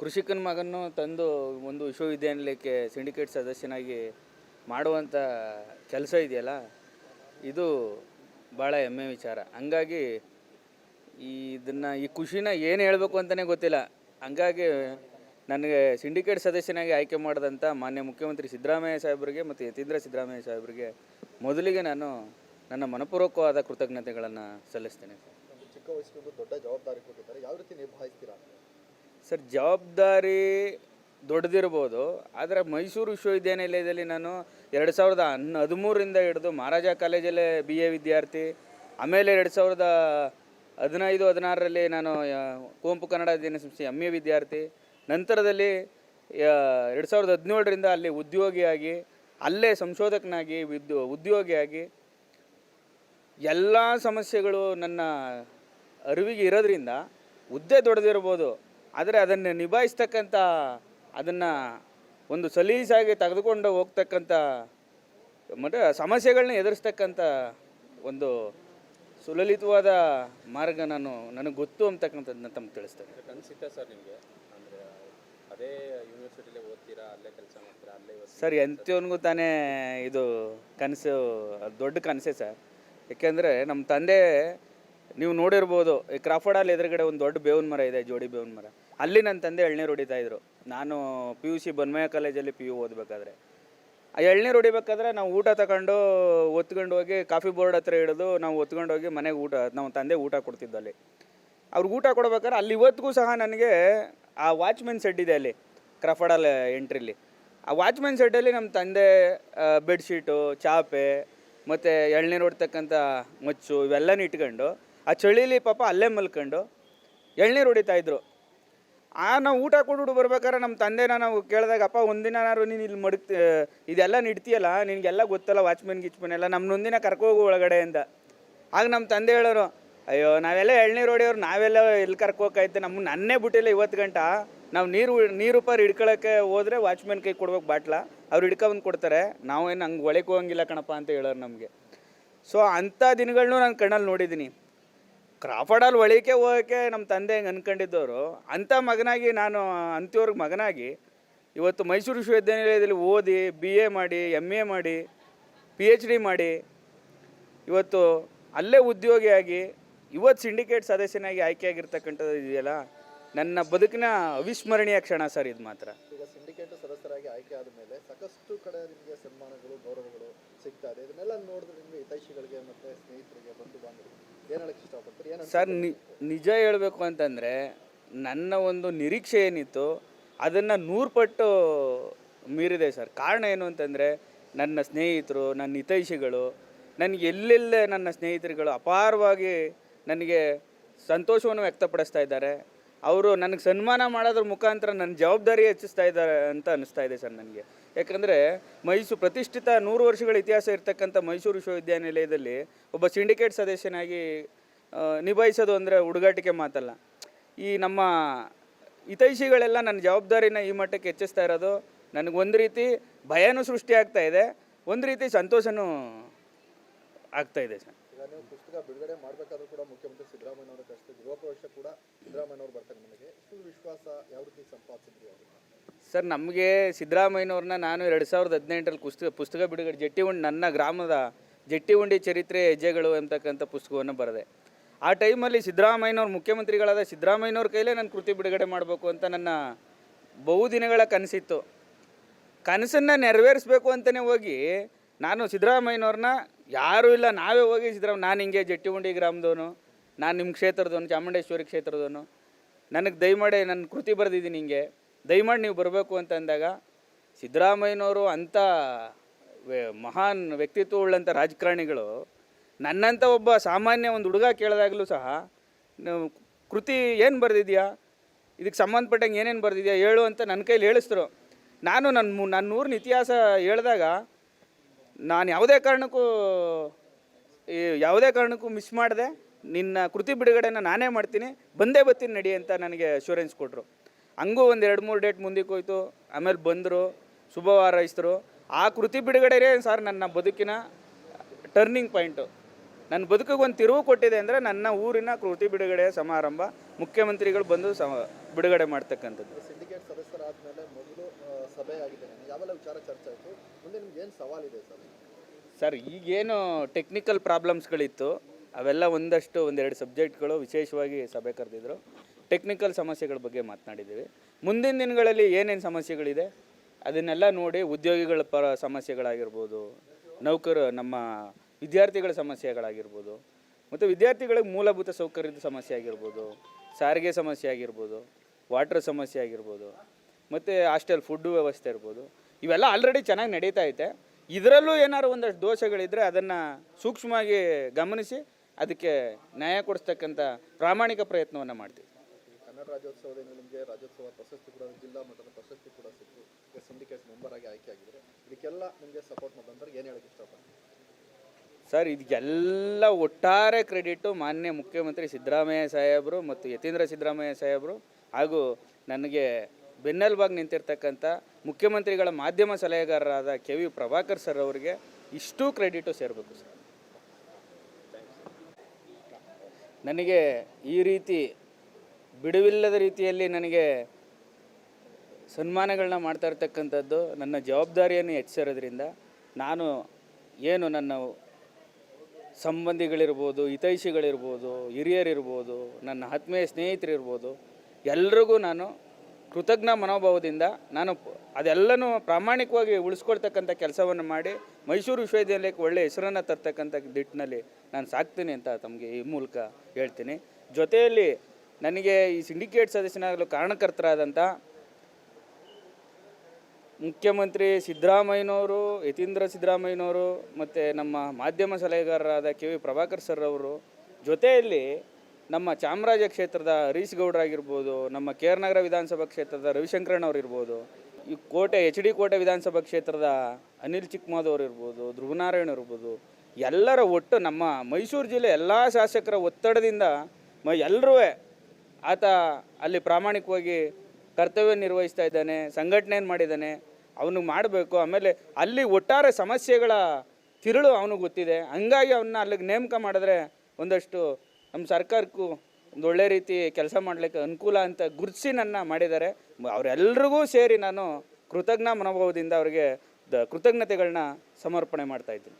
ಕೃಷಿಕನ ಮಗನ್ನು ತಂದು ಒಂದು ವಿಶ್ವವಿದ್ಯಾನಿಲಯಕ್ಕೆ ಸಿಂಡಿಕೇಟ್ ಸದಸ್ಯನಾಗಿ ಮಾಡುವಂಥ ಕೆಲಸ ಇದೆಯಲ್ಲ, ಇದು ಭಾಳ ಹೆಮ್ಮೆ ವಿಚಾರ. ಹಂಗಾಗಿ ಈ ಇದನ್ನು, ಈ ಖುಷಿನ ಏನು ಹೇಳಬೇಕು ಅಂತಲೇ ಗೊತ್ತಿಲ್ಲ. ಹಂಗಾಗಿ ನನಗೆ ಸಿಂಡಿಕೇಟ್ ಸದಸ್ಯನಾಗಿ ಆಯ್ಕೆ ಮಾಡಿದಂಥ ಮಾನ್ಯ ಮುಖ್ಯಮಂತ್ರಿ ಸಿದ್ದರಾಮಯ್ಯ ಸಾಹೇಬರಿಗೆ ಮತ್ತು ಯತೀಂದ್ರ ಸಿದ್ದರಾಮಯ್ಯ ಸಾಹೇಬರಿಗೆ ಮೊದಲಿಗೆ ನಾನು ನನ್ನ ಮನಪೂರ್ವಕವಾದ ಕೃತಜ್ಞತೆಗಳನ್ನು ಸಲ್ಲಿಸ್ತೇನೆ. ಚಿಕ್ಕ ವಯಸ್ಸಿನಲ್ಲೂ ದೊಡ್ಡ ಜವಾಬ್ದಾರಿ ಕೊಟ್ಟಿದ್ದಾರೆ. ಯಾವ ರೀತಿ ನಿಭಾಯಿಸ್ತೀರಾ? ಸರ್, ಜವಾಬ್ದಾರಿ ದೊಡ್ಡದಿರ್ಬೋದು, ಆದರೆ ಮೈಸೂರು ವಿಶ್ವವಿದ್ಯಾನಿಲಯದಲ್ಲಿ ನಾನು ಎರಡು ಸಾವಿರದ ಹನ್ ಹದಿಮೂರರಿಂದ ಹಿಡಿದು ಮಹಾರಾಜ ಕಾಲೇಜಲ್ಲೇ ಬಿ ಎ ವಿದ್ಯಾರ್ಥಿ, ಆಮೇಲೆ ಎರಡು ಸಾವಿರದ ಹದಿನೈದು ಹದಿನಾರರಲ್ಲಿ ನಾನು ಕುವೆಂಪು ಕನ್ನಡ ದಿನ ಸಂಸ್ಥೆ ಎಂ ಎ ವಿದ್ಯಾರ್ಥಿ, ನಂತರದಲ್ಲಿ ಎರಡು ಸಾವಿರದ ಹದಿನೇಳರಿಂದ ಅಲ್ಲಿ ಉದ್ಯೋಗಿಯಾಗಿ, ಅಲ್ಲೇ ಸಂಶೋಧಕನಾಗಿ, ವಿದ್, ಉದ್ಯೋಗಿಯಾಗಿ, ಎಲ್ಲ ಸಮಸ್ಯೆಗಳು ನನ್ನ ಅರಿವಿಗೆ ಇರೋದ್ರಿಂದ ಹುದ್ದೆ ದೊಡ್ಡದಿರ್ಬೋದು. ಆದರೆ ಅದನ್ನು ನಿಭಾಯಿಸ್ತಕ್ಕಂಥ ಅದನ್ನು ಒಂದು ಸಲೀಸಾಗಿ ತೆಗೆದುಕೊಂಡು ಹೋಗ್ತಕ್ಕಂಥ ಮತ್ತು ಸಮಸ್ಯೆಗಳನ್ನ ಎದುರಿಸ್ತಕ್ಕಂಥ ಒಂದು ಸುಲಲಿತವಾದ ಮಾರ್ಗ ನಾನು ನನಗೆ ಗೊತ್ತು ಅಂತಕ್ಕಂಥದ್ದನ್ನ ತಮ್ಗೆ ತಿಳಿಸ್ತೇನೆ. ಸರ್ ನಿಮಗೆ? ಅದೇ ಯೂನಿವರ್ಸಿಟಿಲೇ ಓದ್ತೀರಾ ಅಲ್ಲೇ ಕೆಲಸ ಮಾಡ್ತೀರಾ ಅಲ್ಲೇ ಸರ್ ಎಂಥವನಿಗೂ ತಾನೇ ಇದು ಕನಸು ಅದು ದೊಡ್ಡ ಕನಸೇ ಸರ್. ಏಕೆಂದರೆ ನಮ್ಮ ತಂದೆ ನೀವು ನೋಡಿರ್ಬೋದು, ಈ ಕ್ರಾಫರ್ಡಲ್ಲಿ ಎದುರುಗಡೆ ಒಂದು ದೊಡ್ಡ ಬೇವಿನ ಮರ ಇದೆ, ಜೋಡಿ ಬೇವಿನ ಮರ. ಅಲ್ಲಿ ನನ್ನ ತಂದೆ ಎಳ್ನೀರು ಹೊಡಿತಾ ಇದ್ರು. ನಾನು ಪಿ ಯು ಸಿ ಬನ್ಮಯ್ಯ ಕಾಲೇಜಲ್ಲಿ ಪಿ ಯು ಓದಬೇಕಾದ್ರೆ. ಆ ಎಳ್ನೀರು ಹೊಡಿಬೇಕಾದ್ರೆ ನಾವು ಊಟ ತಗೊಂಡು ಒತ್ಕೊಂಡು ಹೋಗಿ ಕಾಫಿ ಬೋರ್ಡ್ ಹತ್ರ ಹಿಡಿದು ನಾವು ಒತ್ಕೊಂಡು ಹೋಗಿ ಮನೆಗೆ ಊಟ, ನಮ್ಮ ತಂದೆ ಊಟ ಕೊಡ್ತಿದ್ದು ಅಲ್ಲಿ. ಅವ್ರಿಗೆ ಊಟ ಕೊಡ್ಬೇಕಾದ್ರೆ ಅಲ್ಲಿ ಇವತ್ತಿಗೂ ಸಹ ನನಗೆ ಆ ವಾಚ್ಮೆನ್ ಸೆಡ್ ಇದೆ ಅಲ್ಲಿ ಕ್ರಫಡಲ್ ಎಂಟ್ರಿಲಿ ಆ ವಾಚ್ಮೆನ್ ಸೆಡ್ಡಲ್ಲಿ ನಮ್ಮ ತಂದೆ ಬೆಡ್ಶೀಟು ಚಾಪೆ, ಮತ್ತು ಎಳ್ನೀರು ಹೊಡ್ತಕ್ಕಂಥ ಮಚ್ಚು ಇವೆಲ್ಲನೂ ಇಟ್ಕೊಂಡು ಆ ಚಳಿಲಿ ಪಾಪ ಅಲ್ಲೇ ಮಲ್ಕೊಂಡು ಎಳ್ನೀರು ಹೊಡಿತಾಯಿದ್ರು ಆ ನಾವು ಊಟ ಕೊಟ್ಬಿಟ್ಟು ಬರ್ಬೇಕಾದ್ರೆ ನಮ್ಮ ತಂದೆನ ನಾವು ಕೇಳಿದಾಗ, ಅಪ್ಪ ಒಂದಿನಾರು ನೀನು ಇಲ್ಲಿ ಮಡಕ್ ಇದೆಲ್ಲ ನಿಡ್ತೀಯಲ್ಲ, ನಿನಗೆಲ್ಲ ಗೊತ್ತಲ್ಲ ವಾಚ್ಮನ್, ಗಿಚ್ಮೆನ್, ಎಲ್ಲ ನಮ್ಮನ್ನೊಂದಿನ ಕರ್ಕೋಗು ಒಳಗಡೆ ಅಂತ. ಆಗ ನಮ್ಮ ತಂದೆ ಹೇಳೋರು, ಅಯ್ಯೋ, ನಾವೆಲ್ಲ ಎಳ್ನೀರು ಹೊಡೆಯೋರು, ನಾವೆಲ್ಲ ಎಲ್ಲಿ ಕರ್ಕೋಕಾಯ್ತು ನಮ್ಮ ನನ್ನೇ ಬಿಟ್ಟಿಲ್ಲ ಇವತ್ತು ಗಂಟ. ನಾವು ನೀರು ನೀರು ಪಾರು ಹಿಡ್ಕೊಳಕ್ಕೆ ಹೋದರೆ ವಾಚ್ಮೆನ್ ಕೈ ಕೊಡ್ಬೇಕು ಬಾಟ್ಲ, ಅವ್ರು ಹಿಡ್ಕೊಂಬಂದು ಕೊಡ್ತಾರೆ. ನಾವೇನು ಹಂಗೆ ಒಳಗೆ ಹೋಗಂಗಿಲ್ಲ ಕಣಪ್ಪ ಅಂತ ಹೇಳೋರು ನಮಗೆ. ಸೊ, ಅಂಥ ದಿನಗಳನ್ನೂ ನಾನು ಕಣ್ಣಲ್ಲಿ ನೋಡಿದ್ದೀನಿ ಕ್ರಾಫರ್ಡಲ್ಲಿ ಒಳಿಕೆ ಹೋಗೋಕ್ಕೆ ನಮ್ಮ ತಂದೆ ಹೆಂಗೆ ಅನ್ಕೊಂಡಿದ್ದವರು, ಅಂಥ ಮಗನಾಗಿ ನಾನು ಅಂತ್ಯವ್ರಿಗೆ ಮಗನಾಗಿ ಇವತ್ತು ಮೈಸೂರು ವಿಶ್ವವಿದ್ಯಾನಿಲಯದಲ್ಲಿ ಓದಿ ಬಿ ಎ ಮಾಡಿ ಎಂ ಎ ಮಾಡಿ ಪಿ ಎಚ್ ಡಿ ಮಾಡಿ, ಇವತ್ತು ಅಲ್ಲೇ ಉದ್ಯೋಗಿಯಾಗಿ, ಇವತ್ತು ಸಿಂಡಿಕೇಟ್ ಸದಸ್ಯನಾಗಿ ಆಯ್ಕೆಯಾಗಿರ್ತಕ್ಕಂಥದ್ದು ಇದೆಯಲ್ಲ, ನನ್ನ ಬದುಕಿನ ಅವಿಸ್ಮರಣೀಯ ಕ್ಷಣ ಸರ್ ಇದು ಮಾತ್ರ. ಈಗ ಸಿಂಡಿಕೇಟ್ ಸದಸ್ಯರಾಗಿ ಆಯ್ಕೆ ಆದ ಮೇಲೆ ಸಾಕಷ್ಟು ಕಡೆ ನಿಮಗೆ ಸನ್ಮಾನಗಳು, ಗೌರವಗಳು ಸಿಗ್ತಾ ಇದೆ. ಇದನ್ನೆಲ್ಲ ನೋಡಿದ್ರೆ ನಿಮಗೆ ಹಿತೈಷಿಗಳಿಗೆ ಮತ್ತೆ ಸ್ನೇಹಿತರಿಗೆ ಬಂಧು ಬಾಂಧವರಿಗೆ ಸರ್ ನಿಜ ಹೇಳಬೇಕು ಅಂತಂದರೆ ನನ್ನ ಒಂದು ನಿರೀಕ್ಷೆ ಏನಿತ್ತು, ಅದನ್ನು ನೂರು ಪಟ್ಟು ಮೀರಿದೆ ಸರ್. ಕಾರಣ ಏನು ಅಂತಂದರೆ ನನ್ನ ಸ್ನೇಹಿತರು, ನನ್ನ ಹಿತೈಷಿಗಳು, ನನಗೆ ಎಲ್ಲೆಲ್ಲೇ ನನ್ನ ಸ್ನೇಹಿತರುಗಳು ಅಪಾರವಾಗಿ ನನಗೆ ಸಂತೋಷವನ್ನು ವ್ಯಕ್ತಪಡಿಸ್ತಾ ಇದ್ದಾರೆ. ಅವರು ನನಗೆ ಸನ್ಮಾನ ಮಾಡೋದ್ರ ಮುಖಾಂತರ ನನ್ನ ಜವಾಬ್ದಾರಿ ಹೆಚ್ಚಿಸ್ತಾ ಇದ್ದಾರೆ ಅಂತ ಅನ್ನಿಸ್ತಾ ಇದೆ ಸರ್ ನನಗೆ. ಯಾಕಂದರೆ ಮೈಸೂರು ಪ್ರತಿಷ್ಠಿತ ನೂರು ವರ್ಷಗಳ ಇತಿಹಾಸ ಇರತಕ್ಕಂಥ ಮೈಸೂರು ವಿಶ್ವವಿದ್ಯಾನಿಲಯದಲ್ಲಿ ಒಬ್ಬ ಸಿಂಡಿಕೇಟ್ ಸದಸ್ಯನಾಗಿ ನಿಭಾಯಿಸೋದು ಅಂದರೆ ಹುಡುಗಾಟಿಕೆ ಮಾತಲ್ಲ. ಈ ನಮ್ಮ ಹಿತೈಷಿಗಳೆಲ್ಲ ನನ್ನ ಜವಾಬ್ದಾರಿನ ಈ ಮಟ್ಟಕ್ಕೆ ಹೆಚ್ಚಿಸ್ತಾ ಇರೋದು. ನನಗೆ ಒಂದು ರೀತಿ ಭಯನೂ ಸೃಷ್ಟಿ ಆಗ್ತಾ ಇದೆ. ಒಂದು ರೀತಿ ಸಂತೋಷನೂ ಆಗ್ತಾ ಇದೆ ಸರ್. ಪುಸ್ತಕ ಬಿಡುಗಡೆ ಮಾಡಬೇಕಾದ್ರೂ ಕೂಡ ಮುಖ್ಯಮಂತ್ರಿ ಸಿದ್ದರಾಮಯ್ಯನವರ ಕಷ್ಟ ಗೃಹ ಪ್ರವೇಶ ಕೂಡ ಸಿದ್ದರಾಮಯ್ಯನವರು ಬರ್ತಾರೆ ನಿಮಗೆ. ಇಷ್ಟು ವಿಶ್ವಾಸ, ಯಾವ ರೀತಿ ಸಂಪಾದಿಸಿದ್ರಿ ಅವ್ರನ್ನ? ಸರ್, ನಮಗೆ ಸಿದ್ದರಾಮಯ್ಯನವ್ರನ್ನ ನಾನು ಎರಡು ಸಾವಿರದ ಹದಿನೆಂಟರಲ್ಲಿ ಪುಸ್ತಕ ಪುಸ್ತಕ ಬಿಡುಗಡೆ ಜಟ್ಟಿಹುಂಡಿ ನನ್ನ ಗ್ರಾಮದ ಜಟ್ಟಿಹುಂಡಿ ಚರಿತ್ರೆ ಹೆಜ್ಜೆಗಳು ಅಂತಕ್ಕಂಥ ಪುಸ್ತಕವನ್ನು ಬರೆದೆ. ಆ ಟೈಮಲ್ಲಿ ಸಿದ್ದರಾಮಯ್ಯನವ್ರು ಮುಖ್ಯಮಂತ್ರಿಗಳಾದ ಸಿದ್ದರಾಮಯ್ಯನವ್ರ ಕೈಲೇ ನನ್ನ ಕೃತಿ ಬಿಡುಗಡೆ ಮಾಡಬೇಕು ಅಂತ ನನ್ನ ಬಹುದಿನಗಳ ಕನಸಿತ್ತು. ಕನಸನ್ನು ನೆರವೇರಿಸ್ಬೇಕು ಅಂತಲೇ ಹೋಗಿ ನಾನು ಸಿದ್ದರಾಮಯ್ಯನವ್ರನ್ನ ಯಾರೂ ಇಲ್ಲ, ನಾವೇ ಹೋಗಿ ಸಿದ್ದರಾಮ, ನಾನು ಹಿಂಗೆ ಜಟ್ಟಿಹುಂಡಿ ಗ್ರಾಮದವನು, ನಾನು ನಿಮ್ಮ ಕ್ಷೇತ್ರದವನು, ಚಾಮುಂಡೇಶ್ವರಿ ಕ್ಷೇತ್ರದವನು. ನನಗೆ ದಯಮಾಡಿ ನನ್ನ ಕೃತಿ ಬರೆದಿದ್ದೀನಿ ಹಿಂಗೆ. ದಯಮಾಡಿ ನೀವು ಬರಬೇಕು ಅಂತ ಅಂದಾಗ ಸಿದ್ದರಾಮಯ್ಯನವರು ಅಂಥ ಮಹಾನ್ ವ್ಯಕ್ತಿತ್ವ ಉಳ್ಳಂಥ ರಾಜಕಾರಣಿಗಳು ನನ್ನಂಥ ಒಬ್ಬ ಸಾಮಾನ್ಯ ಒಂದು ಹುಡುಗ ಕೇಳಿದಾಗಲೂ ಸಹ ಕೃತಿ ಏನು ಬರೆದಿದ್ಯಾ? ಇದಕ್ಕೆ ಸಂಬಂಧಪಟ್ಟಂಗೆ ಏನೇನು ಬರೆದಿದೆಯಾ ಹೇಳು ಅಂತ ನನ್ನ ಕೈಲಿ ಹೇಳಿಸ್ತರು ನಾನು ನನ್ನ ನನ್ನ ಊರಿನ ಇತಿಹಾಸ ಹೇಳಿದಾಗ ನಾನು ಯಾವುದೇ ಕಾರಣಕ್ಕೂ ಯಾವುದೇ ಕಾರಣಕ್ಕೂ ಮಿಸ್ ಮಾಡಿದೆ. ನಿನ್ನ ಕೃತಿ ಬಿಡುಗಡೆನ ನಾನೇ ಮಾಡ್ತೀನಿ. ಬಂದೇ ಬತ್ತೀನಿ ನಡಿ ಅಂತ ನನಗೆ ಅಶ್ಯೂರೆನ್ಸ್ ಕೊಟ್ಟರು ಹಂಗೂ ಒಂದು ಎರಡು ಮೂರು ಡೇಟ್ ಮುಂದಕ್ಕೆ ಹೋಯ್ತು ಆಮೇಲೆ ಬಂದರು ಶುಭವಾರೈಸಿದ್ರು ಆ ಕೃತಿ ಬಿಡುಗಡೆನೇ ಸರ್ ನನ್ನ ಬದುಕಿನ ಟರ್ನಿಂಗ್ ಪಾಯಿಂಟು ನನ್ನ ಬದುಕಿಗೆ ಒಂದು ತಿರುವು ಕೊಟ್ಟಿದೆ ಅಂದರೆ ನನ್ನ ಊರಿನ ಕೃತಿ ಬಿಡುಗಡೆ ಸಮಾರಂಭ ಮುಖ್ಯಮಂತ್ರಿಗಳು ಬಂದು ಸಮ ಬಿಡುಗಡೆ ಮಾಡ್ತಕ್ಕಂಥದ್ದು. ಸರ್? ಈಗೇನು ಟೆಕ್ನಿಕಲ್ ಪ್ರಾಬ್ಲಮ್ಸ್ಗಳಿತ್ತು ಅವೆಲ್ಲ ಒಂದಷ್ಟು ಒಂದೆರಡು ಸಬ್ಜೆಕ್ಟ್ಗಳು ವಿಶೇಷವಾಗಿ ಸಭೆ ಕರೆದಿದ್ರು. ಟೆಕ್ನಿಕಲ್ ಸಮಸ್ಯೆಗಳ ಬಗ್ಗೆ ಮಾತನಾಡಿದ್ದೀವಿ. ಮುಂದಿನ ದಿನಗಳಲ್ಲಿ ಏನೇನು ಸಮಸ್ಯೆಗಳಿದೆ, ಅದನ್ನೆಲ್ಲ ನೋಡಿ ಉದ್ಯೋಗಿಗಳ ಪರ ಸಮಸ್ಯೆಗಳಾಗಿರ್ಬೋದು, ನೌಕರ, ನಮ್ಮ ವಿದ್ಯಾರ್ಥಿಗಳ ಸಮಸ್ಯೆಗಳಾಗಿರ್ಬೋದು, ಮತ್ತು ವಿದ್ಯಾರ್ಥಿಗಳಿಗೆ ಮೂಲಭೂತ ಸೌಕರ್ಯದ ಸಮಸ್ಯೆ ಆಗಿರ್ಬೋದು ಸಾರಿಗೆ ಸಮಸ್ಯೆ ಆಗಿರ್ಬೋದು, ವಾಟರ್ ಸಮಸ್ಯೆ ಆಗಿರ್ಬೋದು, ಮತ್ತು ಹಾಸ್ಟೆಲ್ ಫುಡ್ ವ್ಯವಸ್ಥೆ ಇರ್ಬೋದು, ಇವೆಲ್ಲ ಆಲ್ರೆಡಿ ಚೆನ್ನಾಗಿ ನಡೀತಾ ಐತೆ. ಇದರಲ್ಲೂ ಏನಾದ್ರು ಒಂದಷ್ಟು ದೋಷಗಳಿದ್ದರೆ ಅದನ್ನು ಸೂಕ್ಷ್ಮವಾಗಿ ಗಮನಿಸಿ ಅದಕ್ಕೆ ನ್ಯಾಯ ಕೊಡಿಸ್ತಕ್ಕಂಥ ಪ್ರಾಮಾಣಿಕ ಪ್ರಯತ್ನವನ್ನು ಮಾಡ್ತೀವಿ. ರಾಜ್ಯೋತ್ಸವದಿಂದ ನಿಮಗೆ ರಾಜ್ಯೋತ್ಸವ ಪ್ರಶಸ್ತಿ ಕೂಡ ಜಿಲ್ಲಾ ಮಟ್ಟದ ಪ್ರಶಸ್ತಿ ಕೂಡ ಸಿಕ್ಕು. ಸಿಂಡಿಕೇಟ್ ಮೆಂಬರ್ ಆಗಿ ಆಯ್ಕೆ ಆಗಿದ್ರೆ ಇದಕ್ಕೆಲ್ಲ ನಿಮಗೆ ಸಪೋರ್ಟ್ ಮಾಡಿದ್ರೆ ಏನು ಹೇಳಕ್ಕೆ ಇಷ್ಟಪಡ್ತೀನಿ ಸರ್, ಇದಕ್ಕೆಲ್ಲ ಒಟ್ಟಾರೆ ಕ್ರೆಡಿಟು ಮಾನ್ಯ ಮುಖ್ಯಮಂತ್ರಿ ಸಿದ್ದರಾಮಯ್ಯ ಸಾಹೇಬರು ಮತ್ತು ಯತೀಂದ್ರ ಸಿದ್ದರಾಮಯ್ಯ ಸಾಹೇಬರು ಹಾಗೂ ನನಗೆ ಬೆನ್ನೆಲುಬಾಗಿ ನಿಂತಿರ್ತಕ್ಕಂಥ ಮುಖ್ಯಮಂತ್ರಿಗಳ ಮಾಧ್ಯಮ ಸಲಹೆಗಾರರಾದ ಕೆ ವಿ ಪ್ರಭಾಕರ್ ಸರ್ ಅವರಿಗೆ ಇಷ್ಟು ಕ್ರೆಡಿಟು ಸೇರಬೇಕು ಸರ್. ನನಗೆ ಈ ರೀತಿ ಬಿಡುವಿಲ್ಲದ ರೀತಿಯಲ್ಲಿ ನನಗೆ ಸನ್ಮಾನಗಳನ್ನ ಮಾಡ್ತಾ ಇರ್ತಕ್ಕಂಥದ್ದು ನನ್ನ ಜವಾಬ್ದಾರಿಯನ್ನು ಹೆಚ್ಚಿರೋದ್ರಿಂದ ನಾನು ಏನು ನನ್ನ ಸಂಬಂಧಿಗಳಿರ್ಬೋದು, ಹಿತೈಷಿಗಳಿರ್ಬೋದು, ಹಿರಿಯರಿರ್ಬೋದು, ನನ್ನ ಆತ್ಮೀಯ ಸ್ನೇಹಿತರಿರ್ಬೋದು, ಎಲ್ರಿಗೂ ನಾನು ಕೃತಜ್ಞ ಮನೋಭಾವದಿಂದ ನಾನು ಅದೆಲ್ಲನೂ ಪ್ರಾಮಾಣಿಕವಾಗಿ ಉಳಿಸ್ಕೊಳ್ತಕ್ಕಂಥ ಕೆಲಸವನ್ನು ಮಾಡಿ ಮೈಸೂರು ವಿಶ್ವವಿದ್ಯಾಲಯಕ್ಕೆ ಒಳ್ಳೆಯ ಹೆಸರನ್ನು ತರ್ತಕ್ಕಂಥ ದಿಟ್ಟಿನಲ್ಲಿ ನಾನು ಸಾಕ್ತೀನಿ ಅಂತ ತಮಗೆ ಈ ಮೂಲಕ ಹೇಳ್ತೀನಿ. ಜೊತೆಯಲ್ಲಿ ನನಗೆ ಈ ಸಿಂಡಿಕೇಟ್ ಸದಸ್ಯನಾಗಲು ಕಾರಣಕರ್ತರಾದಂಥ ಮುಖ್ಯಮಂತ್ರಿ ಸಿದ್ದರಾಮಯ್ಯನವರು, ಯತೀಂದ್ರ ಸಿದ್ದರಾಮಯ್ಯನವರು ಮತ್ತು ನಮ್ಮ ಮಾಧ್ಯಮ ಸಲಹೆಗಾರರಾದ ಕೆ ವಿ ಪ್ರಭಾಕರ್ ಸರ್ ಅವರು ಜೊತೆಯಲ್ಲಿ ನಮ್ಮ ಚಾಮರಾಜ ಕ್ಷೇತ್ರದ ಹರೀಶ್ ಗೌಡ್ರಾಗಿರ್ಬೋದು ನಮ್ಮ ಕೆ ನಗರ ವಿಧಾನಸಭಾ ಕ್ಷೇತ್ರದ ರವಿಶಂಕರಣ್ಣವ್ರು ಇರ್ಬೋದು, ಈ ಕೋಟೆ, ಎಚ್ ಡಿ ಕೋಟೆ ವಿಧಾನಸಭಾ ಕ್ಷೇತ್ರದ ಅನಿಲ್ ಚಿಕ್ಕಮಾದವ್ರು ಇರ್ಬೋದು, ಧ್ರುವನಾರಾಯಣ ಇರ್ಬೋದು, ಎಲ್ಲರ ಒಟ್ಟು ನಮ್ಮ ಮೈಸೂರು ಜಿಲ್ಲೆ ಎಲ್ಲ ಶಾಸಕರ ಒತ್ತಡದಿಂದ ಮ ಎಲ್ಲರೂ ಆತ ಅಲ್ಲಿ ಪ್ರಾಮಾಣಿಕವಾಗಿ ಕರ್ತವ್ಯ ನಿರ್ವಹಿಸ್ತಾ ಇದ್ದಾನೆ ಸಂಘಟನೆಯನ್ನು ಮಾಡಿದ್ದಾನೆ ಅವನಿಗೆ ಮಾಡಬೇಕು. ಆಮೇಲೆ ಅಲ್ಲಿ ಒಟ್ಟಾರೆ ಸಮಸ್ಯೆಗಳ ತಿರುಳು ಅವನಿಗೆ ಗೊತ್ತಿದೆ. ಹಂಗಾಗಿ ಅವನ್ನ ಅಲ್ಲಿಗೆ ನೇಮಕ ಮಾಡಿದ್ರೆ ಒಂದಷ್ಟು ನಮ್ಮ ಸರ್ಕಾರಕ್ಕೂ ಒಂದು ಒಳ್ಳೆ ರೀತಿ ಕೆಲಸ ಮಾಡಲಿಕ್ಕೆ ಅನುಕೂಲ ಅಂತ ಗುರುತಿಸಿ ನನ್ನ ಮಾಡಿದ್ದಾರೆ. ಅವರೆಲ್ಲರಿಗೂ ಸೇರಿ ನಾನು ಕೃತಜ್ಞ ಮನೋಭಾವದಿಂದ ಅವರಿಗೆ ಕೃತಜ್ಞತೆಗಳನ್ನ ಸಮರ್ಪಣೆ ಮಾಡ್ತಾ ಇದ್ದೀನಿ.